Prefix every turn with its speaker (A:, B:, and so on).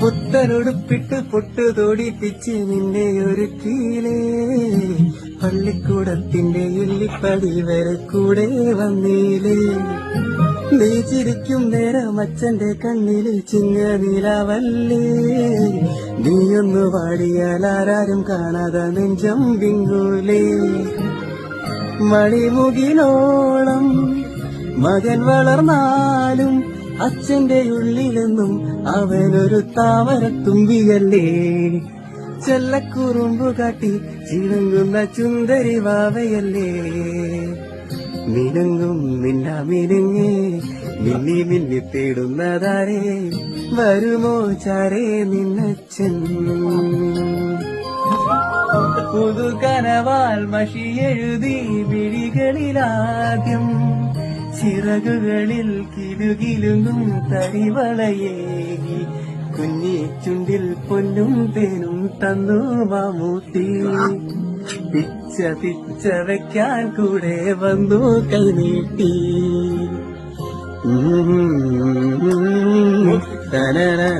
A: പുത്തനുടുപ്പിട്ട് പൊട്ടു തോടിപ്പിച്ച് നിന്നെ ഒരു കീലേ. പള്ളിക്കൂടത്തിന്റെ ഇല്ലിപ്പടി വരെ കൂടെ വന്നീലേ. നീ ചിരിക്കും നേരം അച്ഛന്റെ കണ്ണിൽ ചിങ്ങ നിലാവല്ലേ. നീയൊന്നു പാടിയാൽ ആരാരും കാണാതെ നെഞ്ചം വിങ്ങൂലേ. മണിമുകിലോളം മകൻ വളർന്നാലും അച്ഛന്റെ ഉള്ളിലെന്നും അവനൊരു താമരത്തുമ്പിയല്ലേ? ചെല്ലക്കുറുമ്പു കാട്ടി ചിണങ്ങുന്ന ചുന്ദരി വാവയല്ലേ? മിനങ്ങും നിന്ന മിനുങ്ങേ മിന്നി മിന്നി തേടുന്നതാരേ? വരുമോ ചാരേ നിന്നച്ഛൻ? പുതുകനവാൽ എഴുതി വിഴികളിലാദ്യം ചിറകുകളിൽ കിലുകിലുങ്ങും തരിവളയേകി കുഞ്ഞി ചുണ്ടിൽ പൊന്നും തേനും തന്നു മമ്മൂട്ടി പിച്ച പിച്ച വെക്കാൻ കൂടെ വന്നു കൈനീട്ടി. തനരാ